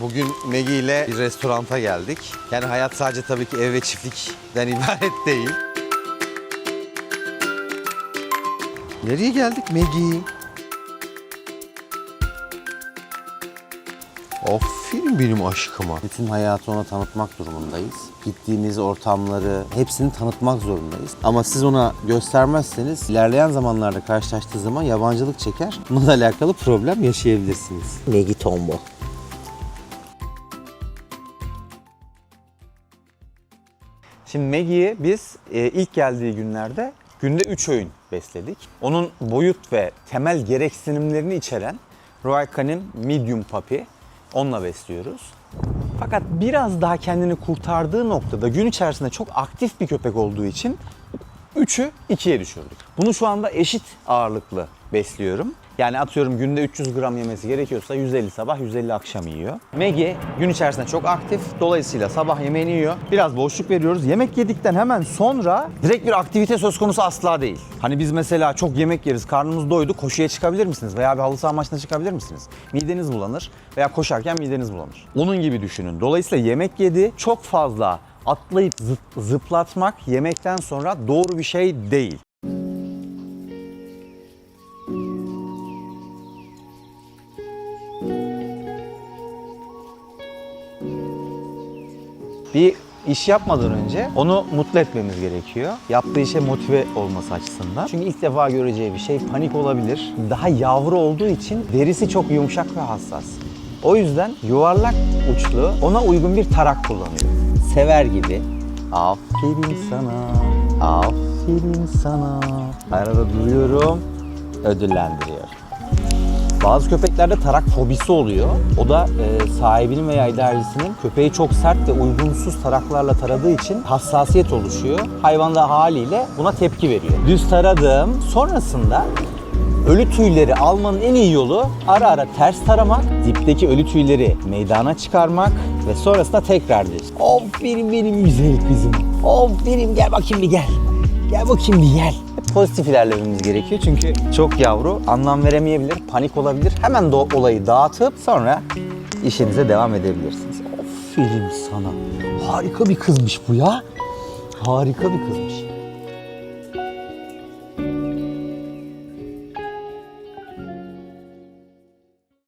Bugün Maggie ile bir restoranta geldik. Yani hayat sadece tabii ki ev ve çiftlikten ibaret değil. Nereye geldik Maggie? Aferin benim aşkıma. Bütün hayatı ona tanıtmak durumundayız. Gittiğimiz ortamları hepsini tanıtmak zorundayız. Ama siz ona göstermezseniz ilerleyen zamanlarda karşılaştığı zaman yabancılık çeker. Bununla alakalı problem yaşayabilirsiniz. Maggie Tombo. Şimdi Maggie'yi biz e, ilk geldiği günlerde günde 3 öğün besledik. Onun boyut ve temel gereksinimlerini içeren Royal Canin Medium Puppy onunla besliyoruz. Fakat biraz daha kendini kurtardığı noktada gün içerisinde çok aktif bir köpek olduğu için 3'ü 2'ye düşürdük. Bunu şu anda eşit ağırlıklı besliyorum. Yani atıyorum günde 300 gram yemesi gerekiyorsa 150 sabah 150 akşam yiyor. Maggie gün içerisinde çok aktif. Dolayısıyla sabah yemeğini yiyor. Biraz boşluk veriyoruz. Yemek yedikten hemen sonra direkt bir aktivite söz konusu asla değil. Hani biz mesela çok yemek yeriz, karnımız doydu, koşuya çıkabilir misiniz? Veya bir halı saha maçına çıkabilir misiniz? Mideniz bulanır veya koşarken mideniz bulanır. Onun gibi düşünün. Dolayısıyla yemek yedi, çok fazla atlayıp zıp- zıplatmak yemekten sonra doğru bir şey değil. Bir iş yapmadan önce onu mutlu etmemiz gerekiyor. Yaptığı işe motive olması açısından. Çünkü ilk defa göreceği bir şey panik olabilir. Daha yavru olduğu için derisi çok yumuşak ve hassas. O yüzden yuvarlak uçlu ona uygun bir tarak kullanıyor. Sever gibi. Aferin sana. Aferin sana. Arada duyuyorum. Ödüllendiriyor. Bazı köpeklerde tarak fobisi oluyor. O da e, sahibinin veya idarecisinin köpeği çok sert ve uygunsuz taraklarla taradığı için hassasiyet oluşuyor. Hayvan da haliyle buna tepki veriyor. Düz taradım. Sonrasında ölü tüyleri almanın en iyi yolu ara ara ters taramak, dipteki ölü tüyleri meydana çıkarmak ve sonrasında tekrar düz. Aferin benim güzel kızım. Aferin gel bakayım bir gel. Gel bakayım bir gel. Pozitif ilerlememiz gerekiyor çünkü çok yavru anlam veremeyebilir, panik olabilir. Hemen de olayı dağıtıp sonra işinize devam edebilirsiniz. Aferin sana. Harika bir kızmış bu ya. Harika bir kızmış.